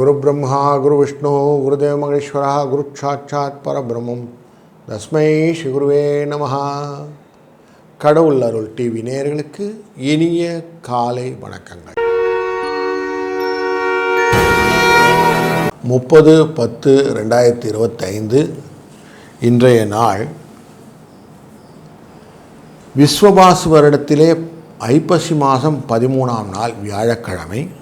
குரு பிரம்மா குரு விஷ்ணு குருதேவ மகேஸ்வரா குரு சாட்சாத் பரபிரம்மம். தஸ்மை ஸ்ரீகுருவே நமஹா. கடவுள் அருள் டிவி நேயர்களுக்கு இனிய காலை வணக்கங்கள். முப்பது பத்து ரெண்டாயிரத்தி இருபத்தைந்து இன்றைய நாள் விஸ்வபாசு வருடத்திலே ஐப்பசி மாதம் பதிமூணாம் நாள் வியாழக்கிழமை.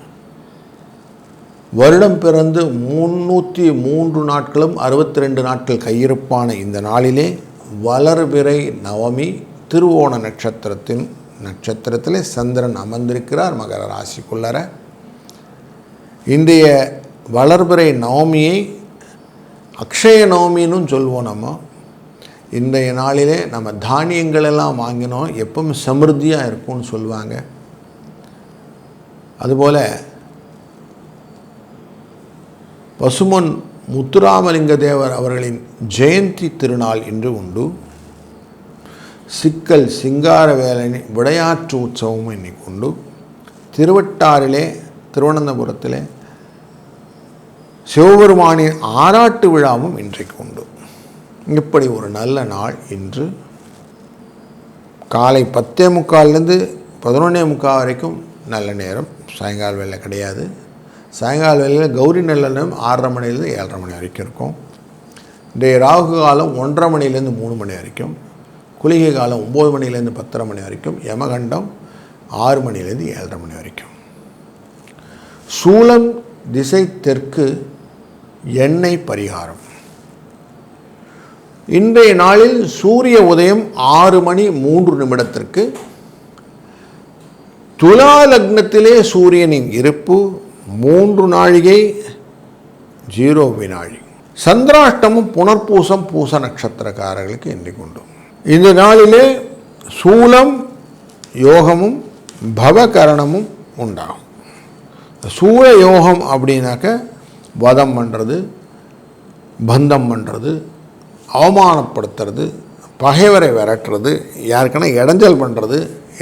வருடம் பிறந்து முன்னூற்றி மூன்று நாட்களும் அறுபத்தி ரெண்டு நாட்கள் கையிருப்பான இந்த நாளிலே வளர்பிறை நவமி திருவோண நட்சத்திரத்தின் நட்சத்திரத்திலே சந்திரன் அமர்ந்திருக்கிறார் மகர ராசிக்குள்ளர. இன்றைய வளர்பிறை நவமியை அக்ஷய நவமின்னு சொல்லுவோம் நம்ம. இன்றைய நாளிலே நம்ம தானியங்களெல்லாம் வாங்கினோம். எப்பவும் சமிருத்தியாக இருக்கும்னு சொல்லுவாங்க அதுபோல் பசுமன் முத்துராமலிங்க தேவர் அவர்களின் ஜெயந்தி திருநாள் இன்று உண்டு. சிக்கல் சிங்கார சிங்காரவேலனி விடையாற்று உற்சவமும் இன்னைக்கு உண்டு. திருவட்டாறிலே திருவனந்தபுரத்திலே சிவபெருமானின் ஆராட்டு விழாவும் இன்றைக்கு உண்டு. இப்படி ஒரு நல்ல நாள் இன்று. காலை பத்தே முக்கால்லேருந்து பதினொன்னே முக்கால் வரைக்கும் நல்ல நேரம். சாயங்கால வேலை கிடையாது. சாயங்கால வேலையில் கௌரி நல்ல ஆறரை மணிலேருந்து ஏழரை மணி வரைக்கும் இருக்கும். இன்றைய ராகு காலம் ஒன்றரை மணிலேருந்து மூணு மணி வரைக்கும். குளிகை காலம் ஒம்பது மணிலேருந்து பத்தரை மணி வரைக்கும். யமகண்டம் ஆறு மணிலேருந்து ஏழரை மணி வரைக்கும். சூலம் திசை தெற்கு எண்ணெய் பரிகாரம். இன்றைய நாளில் சூரிய உதயம் ஆறு மணி மூன்று நிமிடத்திற்கு. துலா லக்னத்திலே சூரியனின் இருப்பு மூன்று நாழிகை ஜீரோ வினாழி சந்திராஷ்டமும் புனர்பூசம் பூச நட்சத்திரக்காரர்களுக்கு இன்றைக்கு உண்டு. இந்த நாளிலே சூலம் யோகமும் பவகரணமும் உண்டாகும். சூழ யோகம் அப்படின்னாக்க வதம் பண்ணுறது பந்தம் பண்ணுறது அவமானப்படுத்துறது பகைவரை விரட்டுறது யாருக்குன்னா இடைஞ்சல் பண்ணுறது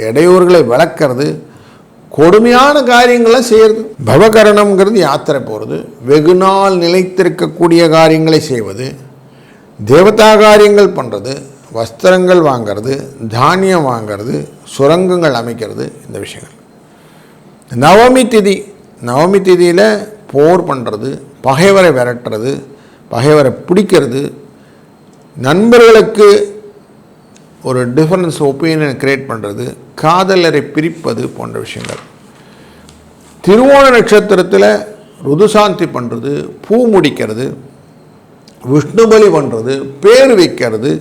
இடையூறுகளை விளக்கிறது கொடுமையான காரியங்களை செய்கிறது பவகரணம்ங்கிறது யாத்திரை போகிறது வெகு நாள் நிலைத்திருக்கக்கூடிய காரியங்களை செய்வது. தேவதா காரியங்கள் பண்ணுறது வஸ்திரங்கள் வாங்கிறது. தானியம் வாங்கிறது. சுரங்கங்கள் அமைக்கிறது. இந்த விஷயங்கள். நவமி திதி. நவமி திதியில் போர் பண்ணுறது பகைவரை விரட்டுறது. பகைவரை பிடிக்கிறது. நண்பர்களுக்கு ஒரு டிஃபரன்ஸ் ஒப்பீனியன் கிரியேட் பண்ணுறது காதலரை பிரிப்பது போன்ற விஷயங்கள். திருவோண நட்சத்திரத்தில் ருதுசாந்தி பண்ணுறது பூ முடிக்கிறது விஷ்ணுபலி பண்ணுறது பேர் வைக்கிறது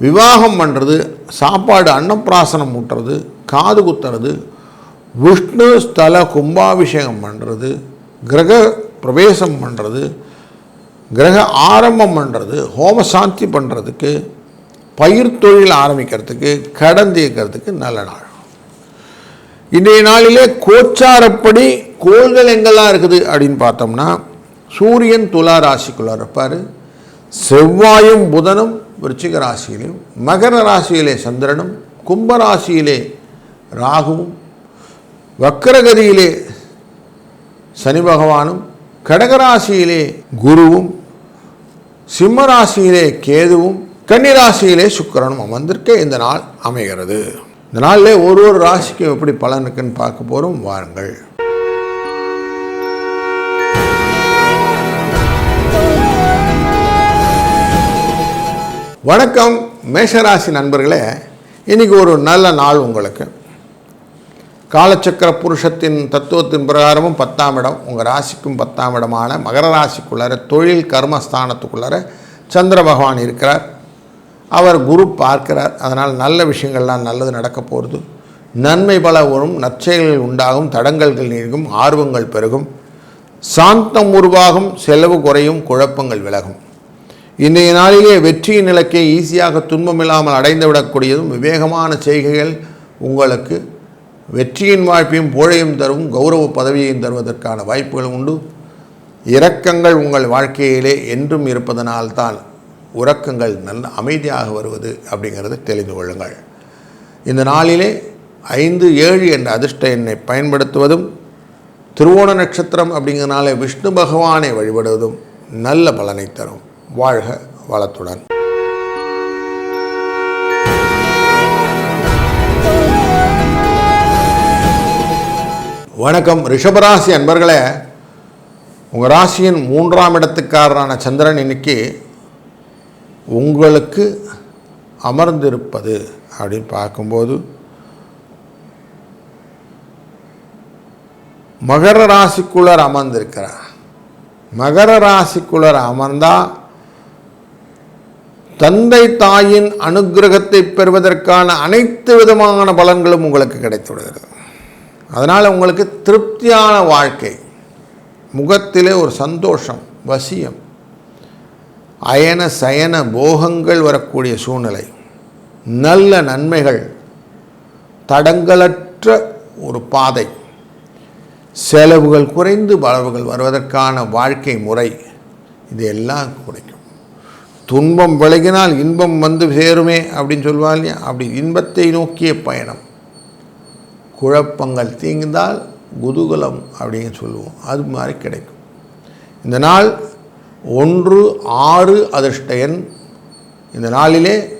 விவாகம் பண்ணுறது சாப்பாடு அன்னப்பிராசனம் ஊட்டுறது காது குத்துறது விஷ்ணு ஸ்தல கும்பாபிஷேகம் பண்ணுறது கிரக பிரவேசம் பண்ணுறது கிரக ஆரம்பம் பண்ணுறது ஹோம சாந்தி பண்ணுறதுக்கு பயிர் தொழில் ஆரம்பிக்கிறதுக்கு கடன் தீர்க்கிறதுக்கு நல்ல நாள். இன்றைய நாளிலே கோச்சாரப்படி கோள்கள் எங்கெல்லாம் இருக்குது அப்படின்னு பார்த்தோம்னா சூரியன் துலா ராசிக்குள்ளார் இருப்பார். செவ்வாயும் புதனும் விருச்சிக ராசியிலையும் மகர ராசியிலே சந்திரனும் கும்ப ராசியிலே ராகுவும் வக்கரகதியிலே சனி பகவானும் கடகராசியிலே குருவும் சிம்மராசியிலே கேதுவும் கன்னிராசியிலே சுக்கிரனும் அமர்ந்திருக்க இந்த நாள் அமைகிறது. இந்த நாளிலே ஒரு ஒரு ராசிக்கும் எப்படி பலன் இருக்குன்னு பார்க்க போகிறோம் வாருங்கள். வணக்கம். மேஷராசி நண்பர்களே இன்னைக்கு ஒரு நல்ல நாள் உங்களுக்கு. காலச்சக்கர புருஷத்தின் தத்துவத்தின் பிரகாரமும் பத்தாம் இடம் உங்கள் ராசிக்கும் பத்தாம் இடமான மகர ராசிக்குள்ளார தொழில் கர்மஸ்தானத்துக்குள்ளார சந்திர பகவான் இருக்கிறார். அவர் குரு பார்க்கிறார். அதனால் நல்ல விஷயங்கள்லாம் நல்லது நடக்க போகிறது. நன்மை பல வரும். நற்செயல்கள் உண்டாகும். தடங்கல்கள் நீங்கும். ஆர்வங்கள் பெருகும். சாந்தம் உருவாகும். செலவு குறையும். குழப்பங்கள் விலகும். இன்றைய நாளிலே வெற்றியின் இலக்கை ஈஸியாக துன்பமில்லாமல் அடைந்து விடக்கூடியதும் விவேகமான செய்கைகள் உங்களுக்கு வெற்றியின் வாய்ப்பையும் புகழையும் தரும். கௌரவ பதவியையும் தருவதற்கான வாய்ப்புகள் உண்டு. இரக்கங்கள் உங்கள் வாழ்க்கையிலே என்றும் இருப்பதனால்தான் உறக்கங்கள் நல்ல அமைதியாக வருவது அப்படிங்கிறத தெரிந்து கொள்ளுங்கள். இந்த நாளிலே ஐந்து ஏழு என்ற அதிர்ஷ்ட எண்ணை பயன்படுத்துவதும் திருவோண நட்சத்திரம் அப்படிங்கிறனால விஷ்ணு பகவானை வழிபடுவதும் நல்ல பலனை தரும். வாழ்க வளத்துடன். வணக்கம். ரிஷபராசி அன்பர்களே உங்கள் ராசியின் மூன்றாம் இடத்துக்காரரான சந்திரன் இன்னைக்கு உங்களுக்கு அமர்ந்திருப்பது அப்படின்னு பார்க்கும்போது மகர ராசிக்குள்ளர் அமர்ந்திருக்கிறார். மகர ராசிக்குள்ளர் அமர்ந்தா தந்தை தாயின் அனுகிரகத்தை பெறுவதற்கான அனைத்து விதமான பலன்களும் உங்களுக்கு கிடைத்துவிடுகிறது. அதனால் உங்களுக்கு திருப்தியான வாழ்க்கை முகத்திலே ஒரு சந்தோஷம் வசியம் அயன சயன போகங்கள் வரக்கூடிய சூழ்நிலை. நல்ல நன்மைகள். தடங்களற்ற ஒரு பாதை. செலவுகள் குறைந்து வளவுகள் வருவதற்கான வாழ்க்கை முறை. இது எல்லாம் கிடைக்கும் துன்பம் விலகினால் இன்பம் வந்து சேருமே அப்படின்னு சொல்லுவா இல்லையா? அப்படி இன்பத்தை நோக்கிய பயணம். குழப்பங்கள் தீர்ந்தால் குதூகலம் அப்படின்னு சொல்லுவோம். அது மாதிரி கிடைக்கும். இந்த நாள் ஒன்று ஆறு அதிர்ஷ்ட எண் இந்த நாளிலே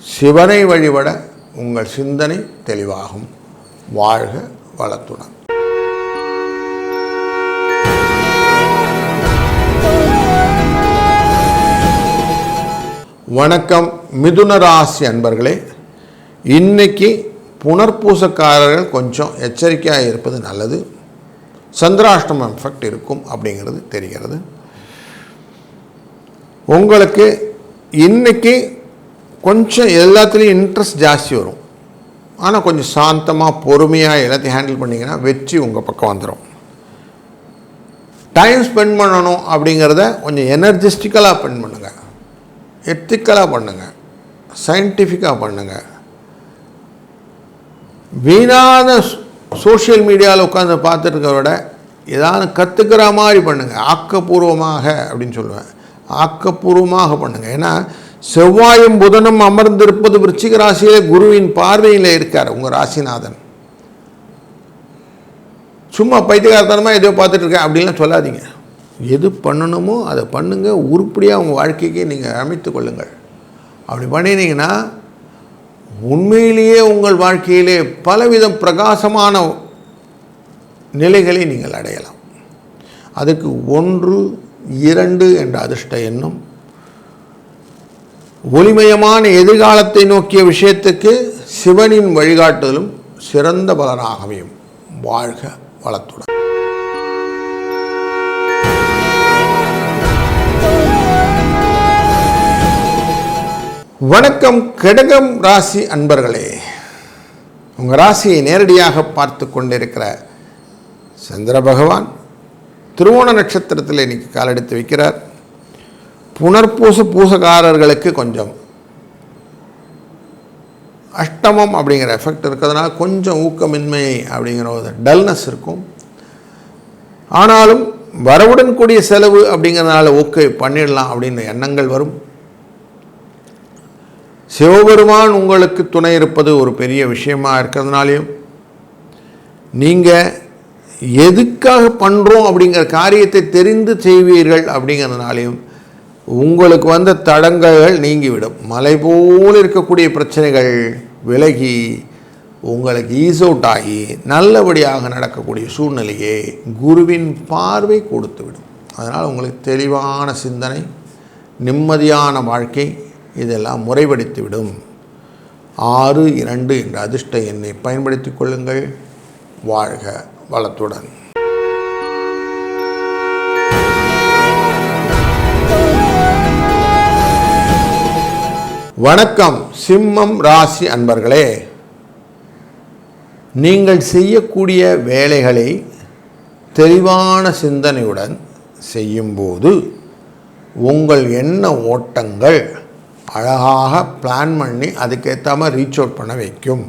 சிவனை வழிபட உங்கள் சிந்தனை தெளிவாகும். வாழ்க வளத்துடன். வணக்கம் மிதுன ராசி அன்பர்களே. இன்னைக்கு புனர்பூசக்காரர்கள் கொஞ்சம் எச்சரிக்கையாக இருப்பது நல்லது. சந்திராஷ்டமம் எஃபெக்ட் இருக்கும் அப்படிங்கிறது தெரிகிறது. உங்களுக்கு இன்றைக்கி கொஞ்சம் எல்லாத்துலேயும் இன்ட்ரெஸ்ட் ஜாஸ்தி வரும். ஆனால் கொஞ்சம் சாந்தமாக பொறுமையாக எல்லாத்தையும் ஹேண்டில் பண்ணிங்கன்னா வெற்றி உங்கள் பக்கம் வந்துடும் டைம் ஸ்பெண்ட் பண்ணணும் அப்படிங்கிறத கொஞ்சம் எனர்ஜிஸ்டிக்கலாக ஸ்பெண்ட் பண்ணுங்கள் எத்திக்கலாக பண்ணுங்கள் சயின்டிஃபிக்காக பண்ணுங்கள் வீணான சோஷியல் மீடியாவில் உட்காந்து பார்த்துட்டு விட ஏதாவது கற்றுக்கிற மாதிரி பண்ணுங்கள் ஆக்கப்பூர்வமாக அப்படின்னு சொல்லுவேன். ஆக்கப்பூர்வமாக பண்ணுங்கள் ஏன்னா செவ்வாயும் புதனும் அமர்ந்திருப்பது விருச்சிக ராசியிலே குருவின் பார்வையில் இருக்கார் உங்கள் ராசிநாதன். சும்மா பைத்தியகாரத்தனமாக எதோ பார்த்துட்டு இருக்கேன் அப்படின்லாம் சொல்லாதீங்க. எது பண்ணணுமோ அதை பண்ணுங்கள் உருப்படியாக உங்கள் வாழ்க்கைக்கு நீங்கள் அமைத்து கொள்ளுங்கள். அப்படி பண்ணினீங்கன்னா உண்மையிலேயே உங்கள் வாழ்க்கையிலே பலவிதம் பிரகாசமான நிலைகளை நீங்கள் அடையலாம். அதுக்கு ஒன்று இரண்டு என்ற அதிர்ஷ்ட எண்ணம். ஒளிமயமான எதிர்காலத்தை நோக்கிய விஷயத்துக்கு சிவனின் வழிகாட்டுதலும் சிறந்த பலனாக அமையும் வாழ்க வளத்துடன். வணக்கம் கடகம் ராசி அன்பர்களே. உங்கள் ராசியை நேரடியாக பார்த்து கொண்டிருக்கிற சந்திர பகவான் திருவோண நட்சத்திரத்தில் இன்னைக்கு காலெடுத்து வைக்கிறார். புனர்பூச பூசகாரர்களுக்கு கொஞ்சம் அஷ்டமம் அப்படிங்கிற எஃபெக்ட் இருக்கிறதுனால கொஞ்சம் ஊக்கமின்மை அப்படிங்கிற ஒரு டல்னஸ் இருக்கும். ஆனாலும் வரவுடன் கூடிய செலவு அப்படிங்கிறதுனால ஓகே பண்ணிடலாம் அப்படின்ற எண்ணங்கள் வரும். சிவபெருமான் உங்களுக்கு துணை இருப்பது ஒரு பெரிய விஷயமாக இருக்கிறதுனாலையும் நீங்கள் எதுக்காக பண்ணுறோம் அப்படிங்கிற காரியத்தை தெரிந்து செய்வீர்கள் அப்படிங்கிறதுனாலையும் உங்களுக்கு வந்த தடங்கல்கள் நீங்கிவிடும். மலை போல் இருக்கக்கூடிய பிரச்சனைகள் விலகி உங்களுக்கு ஈஸ் அவுட் ஆகி நல்லபடியாக நடக்கக்கூடிய சூழ்நிலையை குருவின் பார்வை கொடுத்துவிடும். அதனால் உங்களுக்கு தெளிவான சிந்தனை நிம்மதியான வாழ்க்கை இதெல்லாம் முறைப்படுத்திவிடும். ஆறு இரண்டு என்ற அதிர்ஷ்ட எண்ணை பயன்படுத்திக் கொள்ளுங்கள். வாழ்க வளத்துடன். வணக்கம் சிம்மம் ராசி அன்பர்களே. நீங்கள் செய்யக்கூடிய வேலைகளை தெளிவான சிந்தனையுடன் செய்யும்போது உங்கள் எண்ண ஓட்டங்கள் அழகாக பிளான் பண்ணி அதுக்கேற்ற மாதிரி ரீச் அவுட் பண்ண வைக்கும்.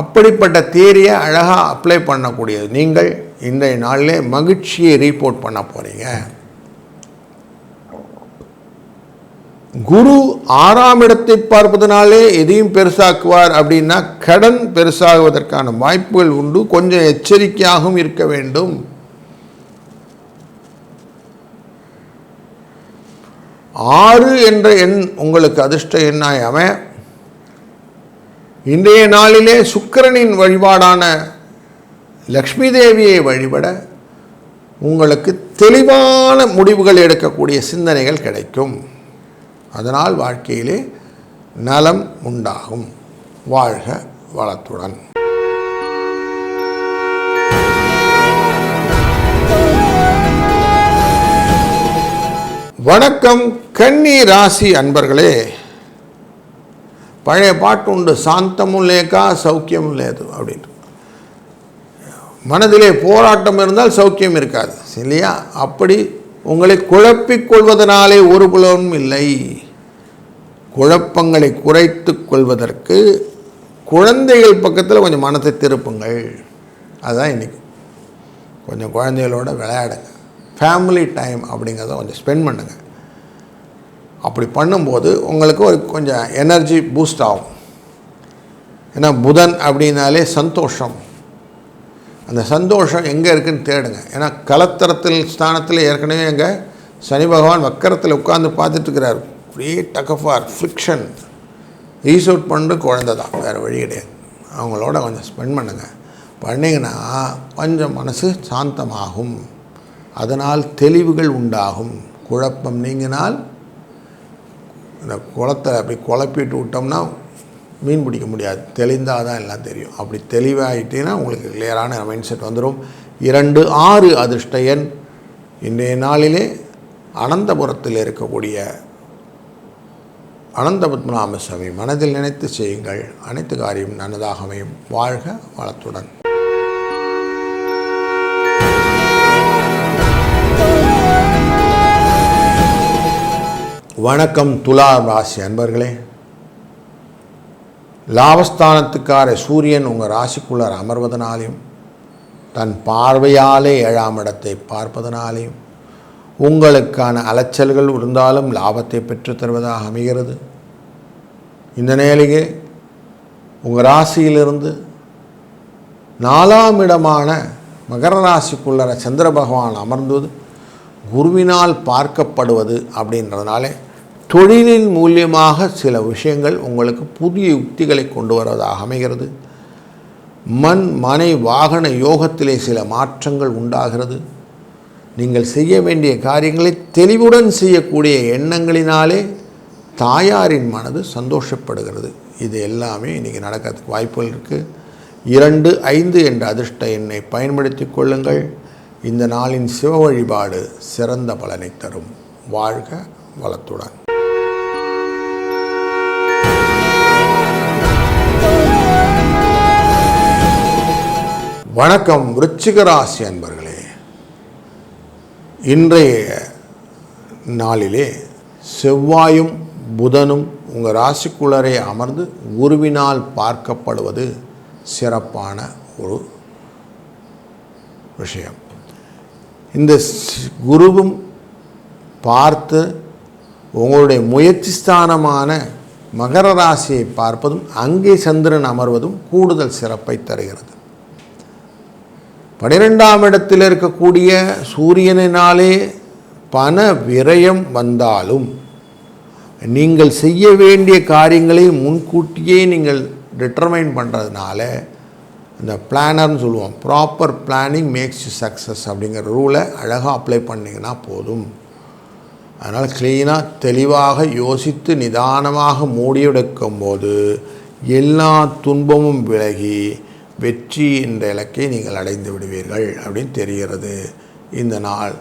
அப்படிப்பட்ட தியரியை அழகாக அப்ளை பண்ணக்கூடியது. நீங்கள் இன்றைய நாளிலே மகிழ்ச்சியை ரீபோர்ட் பண்ண போகிறீங்க குரு ஆறாம் இடத்தை பார்ப்பதனாலே எதையும் பெருசாக்குவார் அப்படின்னா கடன் பெருசாகுவதற்கான வாய்ப்புகள் உண்டு. கொஞ்சம் எச்சரிக்கையாகவும் இருக்க வேண்டும். ஆறு என்ற எண் உங்களுக்கு அதிர்ஷ்ட எண்ணாய் அமைய இன்றைய நாளிலே சுக்கிரனின் வழிபாடான லக்ஷ்மி தேவியை வழிபட உங்களுக்கு தெளிவான முடிவுகள் எடுக்கக்கூடிய சிந்தனைகள் கிடைக்கும். அதனால் வாழ்க்கையிலே நலம் உண்டாகும். வாழ்க வளத்துடன். வணக்கம். கன்னி ராசி அன்பர்களே. பழைய பாட்டு உண்டு சாந்தமும் லேக்கா சௌக்கியமும் லேது அப்படின்ட்டு மனதிலே போராட்டம் இருந்தால் சௌக்கியம் இருக்காது இல்லையா? அப்படி உங்களை குழப்பிக் கொள்வதனாலே ஒரு புலனும் இல்லை. குழப்பங்களை குறைத்து கொள்வதற்கு குழந்தைகள் பக்கத்தில் கொஞ்சம் மனத்தை திருப்புங்கள். அதுதான் இன்றைக்கி கொஞ்சம் குழந்தைகளோட விளையாடுங்க. ஃபேமிலி டைம் அப்படிங்கிறத கொஞ்சம் ஸ்பெண்ட் பண்ணுங்கள் அப்படி பண்ணும்போது உங்களுக்கு ஒரு கொஞ்சம் எனர்ஜி பூஸ்ட் ஆகும். ஏன்னா புதன் அப்படின்னாலே சந்தோஷம். அந்த சந்தோஷம் எங்கே இருக்குன்னு தேடுங்க. ஏன்னா கலத்தரத்தில் ஸ்தானத்தில் ஏற்கனவே எங்கே சனி பகவான் வக்கரத்தில் உட்காந்து பார்த்துட்டு இருக்கிறார். ஒரே டக்கஃபார் ஃப்ரிக்ஷன் ரீஸ் அவுட் பண்ணுற குழந்தை தான். வேறு வழி கிடையாது. அவங்களோட கொஞ்சம் ஸ்பெண்ட் பண்ணுங்கள் பண்ணிங்கன்னா கொஞ்சம் மனசு சாந்தமாகும். அதனால் தெளிவுகள் உண்டாகும். குழப்பம் நீங்கினால் இந்த குளத்தை அப்படி குழப்பிட்டு விட்டோம்னா மீன் பிடிக்க முடியாது. தெளிந்தால் தான் எல்லாம் தெரியும். அப்படி தெளிவாகிட்டீங்கன்னா உங்களுக்கு கிளியரான மைண்ட் செட் வந்துடும் இரண்டு ஆறு அதிர்ஷ்ட எண். இன்றைய நாளிலே அனந்தபுரத்தில் இருக்கக்கூடிய அனந்த பத்மநாப சுவாமி மனதில் நினைத்து செய்யுங்கள். அனைத்து காரியம் நன்னதாக அமையும் வாழ்க வளத்துடன். வணக்கம் துலா ராசி அன்பர்களே. லாபஸ்தானத்துக்கார சூரியன் உங்கள் ராசிக்குள்ளார் அமர்வதனாலையும் தன் பார்வையாலே ஏழாம் இடத்தை பார்ப்பதனாலையும் உங்களுக்கான அலைச்சல்கள் இருந்தாலும் லாபத்தை பெற்றுத் தருவதாக அமைகிறது. இந்த நிலையிலேயே உங்கள் ராசியிலிருந்து நாலாம் இடமான மகர ராசிக்குள்ளர சந்திர பகவான் அமர்ந்தது குருவினால் பார்க்கப்படுவது அப்படின்றதுனாலே தொழிலின் மூலியமாக சில விஷயங்கள் உங்களுக்கு புதிய யுக்திகளை கொண்டு வருவதாக அமைகிறது. மண் மனை வாகன யோகத்திலே சில மாற்றங்கள் உண்டாகிறது. நீங்கள் செய்ய வேண்டிய காரியங்களை தெளிவுடன் செய்யக்கூடிய எண்ணங்களினாலே தாயாரின் மனது சந்தோஷப்படுகிறது. இது எல்லாமே இன்றைக்கி நடக்கிறதுக்கு வாய்ப்புகள் இருக்குது இரண்டு ஐந்து என்ற அதிர்ஷ்ட எண்ணை பயன்படுத்தி கொள்ளுங்கள். இந்த நாளின் சிவ வழிபாடு சிறந்த பலனை தரும். வாழ்க வளத்துடன். வணக்கம் விருச்சிக ராசி அன்பர்களே. இன்றைய நாளிலே செவ்வாயும் புதனும் உங்கள் ராசிக்குள்ளரே அமர்ந்து குருவினால் பார்க்கப்படுவது சிறப்பான ஒரு விஷயம். இந்த ஸ்- குருவும் பார்த்து உங்களுடைய முயற்சி ஸ்தானமான மகர ராசியை பார்ப்பதும் அங்கே சந்திரன் அமர்வதும் கூடுதல் சிறப்பை தருகிறது. பனிரெண்டாம் இடத்தில் இருக்கக்கூடிய சூரியனினாலே பண விரயம் வந்தாலும் நீங்கள் செய்ய வேண்டிய காரியங்களை முன்கூட்டியே நீங்கள் டிட்டர்மைன் பண்ணுறதுனால இந்த பிளானர்னு சொல்லுவோம் proper planning makes you success அப்படிங்கிற ரூலை அழகாக அப்ளை பண்ணிங்கன்னா போதும். அதனால் க்ளீனாக தெளிவாக யோசித்து நிதானமாக மூடியெடுக்கும் போது எல்லா துன்பமும் விலகி வெற்றி என்ற இலக்கை நீங்கள் அடைந்து விடுவீர்கள் அப்படின்னு தெரிகிறது. இந்த நாள்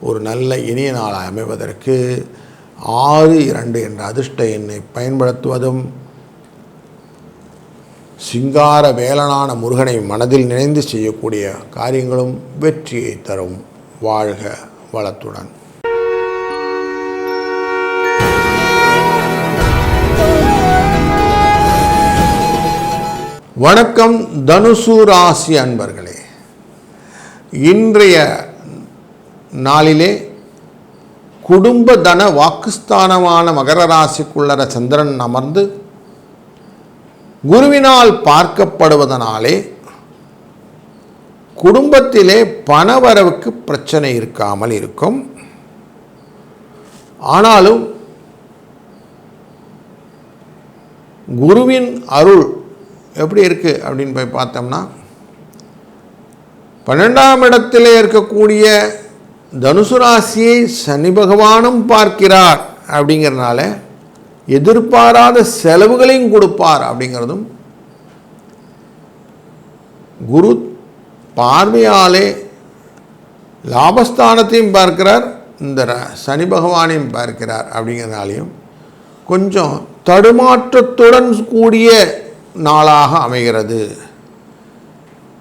ஒரு நல்ல இனிய நாளாக அமைவதற்கு ஆறு இரண்டு என்ற அதிர்ஷ்ட எண்ணை பயன்படுத்துவதும் சிங்கார வேலனான முருகனை மனதில் நினைந்து செய்யக்கூடிய காரியங்களும் வெற்றியை தரும். வாழ்க வளத்துடன். வணக்கம் தனுசு ராசி அன்பர்களே. இன்றைய நாளிலே குடும்ப தன வாக்குஸ்தானமான மகர ராசிக்குள்ளர சந்திரன் அமர்ந்து குருவினால் பார்க்கப்படுவதனாலே குடும்பத்திலே பணவரவுக்கு பிரச்சனை இருக்காமல் இருக்கும். ஆனாலும் குருவின் அருள் எப்படி இருக்கு அப்படின்னு போய் பார்த்தோம்னா பன்னெண்டாம் இடத்திலே இருக்கக்கூடிய தனுசு ராசியை சனி பகவானும் பார்க்கிறார் அப்படிங்கிறனால எதிர்பாராத செலவுகளையும் கொடுப்பார் அப்படிங்கிறதும் குரு பார்வையாலே லாபஸ்தானத்தையும் பார்க்கிறார் இந்த ர- சனி பகவானையும் பார்க்கிறார் அப்படிங்கிறதுனாலையும் கொஞ்சம் தடுமாற்றத்துடன் கூடிய நாளாக அமைகிறது.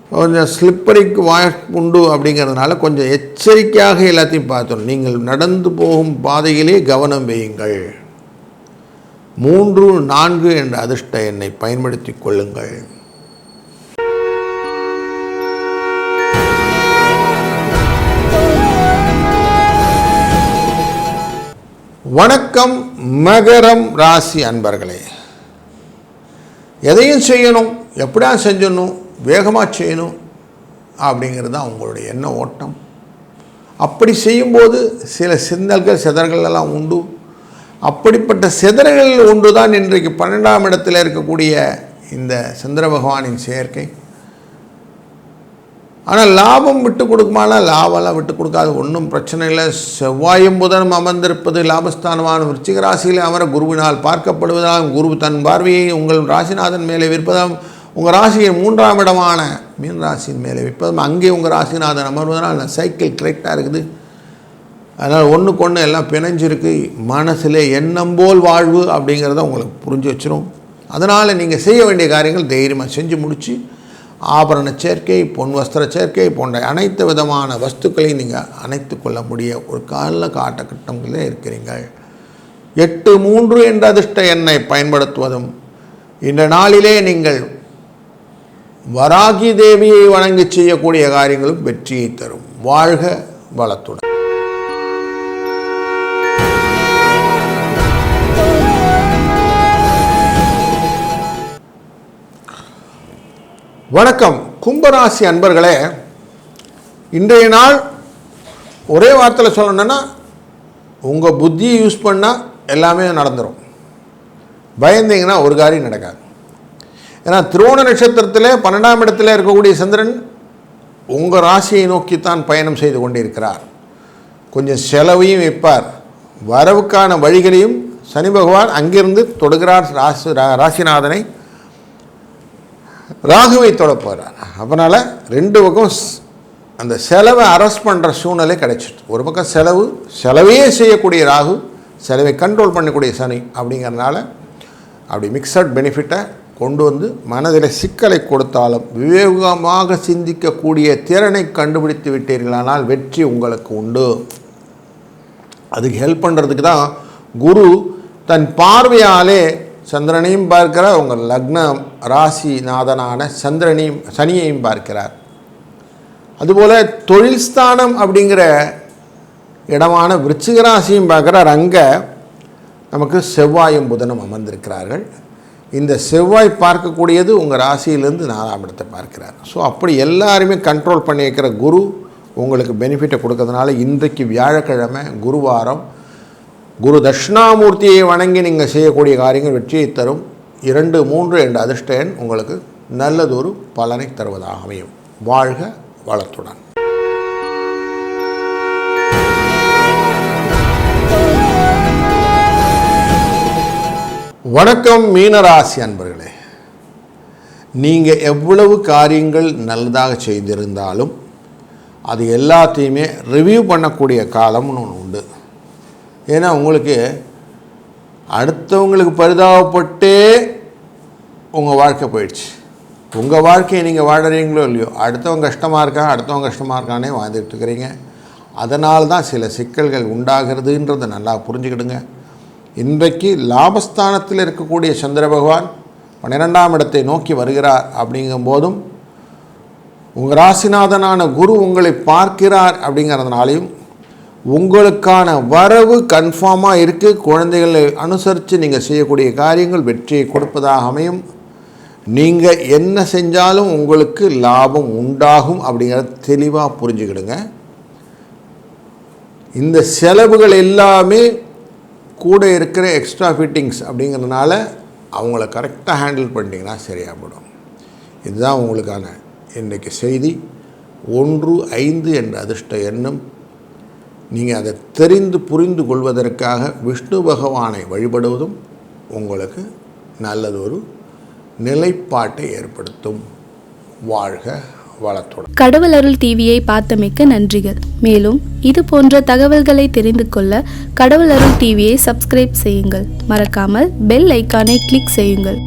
கொஞ்சம் ஸ்லிப்பரிக்கு வாய்ப்பு உண்டு அப்படிங்கிறதுனால கொஞ்சம் எச்சரிக்கையாக எல்லாத்தையும் பார்த்தோம் நீங்கள் நடந்து போகும் பாதையிலே கவனம் வையுங்கள். மூன்று நான்கு என்ற அதிர்ஷ்ட எண்ணை பயன்படுத்தி கொள்ளுங்கள். வணக்கம் மகரம் ராசி அன்பர்களே. எதையும் செய்யணும். எப்படியா செஞ்சிடணும்? வேகமாக செய்யணும். அப்படிங்கிறது தான் உங்களுடைய எண்ண ஓட்டம். அப்படி செய்யும்போது சில சிந்தல்கள் சிதறல்கள் எல்லாம் உண்டு. அப்படிப்பட்ட சிதறல்கள் ஒன்று தான் இன்றைக்கு பன்னெண்டாம் இடத்தில் இருக்கக்கூடிய இந்த சந்திர பகவானின் சேர்க்கை ஆனால் லாபம் விட்டு கொடுக்குமானா? லாபம்லாம் விட்டு கொடுக்காது. ஒன்றும் பிரச்சனை இல்லை. செவ்வாயும் புதனும் அமர்ந்திருப்பது லாபஸ்தானமான விருச்சிக ராசியில் அமர குருவினால் பார்க்கப்படுவதால் குரு தன் பார்வையை உங்கள் ராசிநாதன் மேலே விற்பதால் உங்கள் ராசியின் மூன்றாம் இடமான மீன் ராசியின் மேலே விற்பதும் அங்கே உங்கள் ராசிநாதன் அமர்வதனால் சைக்கிள் கரெக்டாக இருக்குது. அதனால் ஒன்றுக்கு ஒன்று எல்லாம் பிணைஞ்சிருக்கு. மனசில் எண்ணம் போல் வாழ்வு அப்படிங்கிறத உங்களுக்கு புரிஞ்சு வச்சிடும் அதனால் நீங்கள் செய்ய வேண்டிய காரியங்கள் தைரியமாக செஞ்சு முடித்து ஆபரண சேர்க்கை பொன் வஸ்திர சேர்க்கை போன்ற அனைத்து விதமான வஸ்துக்களையும் நீங்கள் அணைத்து கொள்ள முடிய ஒரு கால காட்டகட்டங்களில் இருக்கிறீர்கள். எட்டு மூன்று என்ற அதிர்ஷ்ட எண்ணை பயன்படுத்துவதும் இந்த நாளிலே நீங்கள் வராகி தேவியை வணங்கி செய்யக்கூடிய காரியங்களும் வெற்றியை தரும். வாழ்க வளத்துடன். வணக்கம். கும்பராசி அன்பர்களே இன்றைய நாள் ஒரே வார்த்தையில் சொல்லணுன்னா உங்கள் புத்தியை யூஸ் பண்ணால் எல்லாமே நடந்துடும் பயந்தீங்கன்னா ஒரு காரியம் நடக்காது. ஏன்னா திருவோண நட்சத்திரத்தில் பன்னெண்டாம் இடத்துல இருக்கக்கூடிய சந்திரன் உங்கள் ராசியை நோக்கித்தான் பயணம் செய்து கொண்டிருக்கிறார். கொஞ்சம் செலவையும் வைப்பார். வரவுக்கான வழிகளையும் சனி பகவான் அங்கிருந்து தொடுகிறார். ராசி ரா- ராசிநாதனை ராகுவை தொட போகிறார் அதனால் ரெண்டு பக்கம் ஸ்- அந்த செலவை அரஸ்ட் பண்ணுற சூழ்நிலை கிடைச்சிட்டு ஒரு பக்கம் செலவு செலவையே செய்யக்கூடிய ராகு செலவை கண்ட்ரோல் பண்ணக்கூடிய சனி அப்படிங்கிறனால அப்படி மிக்சட் பெனிஃபிட்டை கொண்டு வந்து மனதில் சிக்கலை கொடுத்தாலும் விவேகமாக சிந்திக்கக்கூடிய திறனை கண்டுபிடித்து விட்டீர்களானால் வெற்றி உங்களுக்கு உண்டு. அதுக்கு ஹெல்ப் பண்ணுறதுக்கு தான் குரு தன் பார்வையாலே சந்திரனையும் பார்க்கிறார். உங்கள் லக்ன ராசிநாதனான சந்திரனையும் சனியையும் பார்க்கிறார். அதுபோல் தொழில் ஸ்தானம் அப்படிங்கிற இடமான விருச்சிக ராசியும் பார்க்குறார். அங்கே நமக்கு செவ்வாயும் புதனும் அமர்ந்திருக்கிறார்கள். இந்த செவ்வாய் பார்க்கக்கூடியது உங்கள் ராசியிலேருந்து நாலாம் இடத்தை பார்க்கிறார். ஸோ அப்படி எல்லாருமே கண்ட்ரோல் பண்ணி வைக்கிற குரு உங்களுக்கு பெனிஃபிட்டை கொடுக்கறதுனால இன்றைக்கு வியாழக்கிழமை குருவாரம் குரு தட்சிணாமூர்த்தியை வணங்கி நீங்கள் செய்யக்கூடிய காரியங்கள் வெற்றியை தரும். இரண்டு மூன்று என்ற அதிர்ஷ்ட எண் உங்களுக்கு நல்லதொரு பலனை தருவதாக அமையும். வாழ்க வளத்துடன். வணக்கம் மீனராசி அன்பர்களே. நீங்கள் எவ்வளவு காரியங்கள் நல்லதாக செய்திருந்தாலும் அது எல்லாத்தையுமே ரிவ்யூ பண்ணக்கூடிய காலம்னு ஒன்று உண்டு. ஏன்னா உங்களுக்கு அடுத்தவங்களுக்கு பரிதாபப்பட்டே உங்கள் வாழ்க்கை போயிடுச்சு. உங்கள் வாழ்க்கையை நீங்கள் வாழறீங்களோ இல்லையோ அடுத்தவங்க கஷ்டமாக இருக்கா அடுத்தவங்க கஷ்டமாக இருக்கானே வாழ்ந்துட்டு இருக்கிறீங்க. அதனால தான் சில சிக்கல்கள் உண்டாகிறதுன்றதை நல்லா புரிஞ்சுக்கிடுங்க. இன்றைக்கு லாபஸ்தானத்தில் இருக்கக்கூடிய சந்திர பகவான் பன்னிரெண்டாம் இடத்தை நோக்கி வருகிறார் அப்படிங்கும் போதும் உங்கள் ராசிநாதனான குரு உங்களை பார்க்கிறார் அப்படிங்கிறதுனாலையும் உங்களுக்கான வரவு கன்ஃபார்மாக இருக்குது குழந்தைகளை அனுசரித்து நீங்கள் செய்யக்கூடிய காரியங்கள் வெற்றியை கொடுப்பதாக அமையும். நீங்கள் என்ன செஞ்சாலும் உங்களுக்கு லாபம் உண்டாகும் அப்படிங்கிறத தெளிவாக புரிஞ்சுக்கிடுங்க. இந்த செலவுகள் எல்லாமே கூட இருக்கிற எக்ஸ்ட்ரா ஃபிட்டிங்ஸ் அப்படிங்கிறதுனால அவங்கள கரெக்டாக ஹேண்டில் பண்ணிட்டீங்கன்னா சரியாக போடும் இதுதான் உங்களுக்கான இன்றைக்கு செய்தி. ஒன்று ஐந்து என்ற அதிர்ஷ்ட எண்ணம் நீங்கள் அதை தெரிந்து புரிந்து கொள்வதற்காக விஷ்ணு பகவானை வழிபடுவதும் உங்களுக்கு நல்லதொரு நிலைப்பாட்டை ஏற்படுத்தும். வாழ்க வளத்துடன். கடவுள் அருள் டிவியை பார்த்தமைக்க நன்றிகள். மேலும் இது போன்ற தகவல்களை தெரிந்து கொள்ள கடவுள் அருள் டிவியை சப்ஸ்கிரைப் செய்யுங்கள். மறக்காமல் பெல் ஐக்கானை கிளிக் செய்யுங்கள்.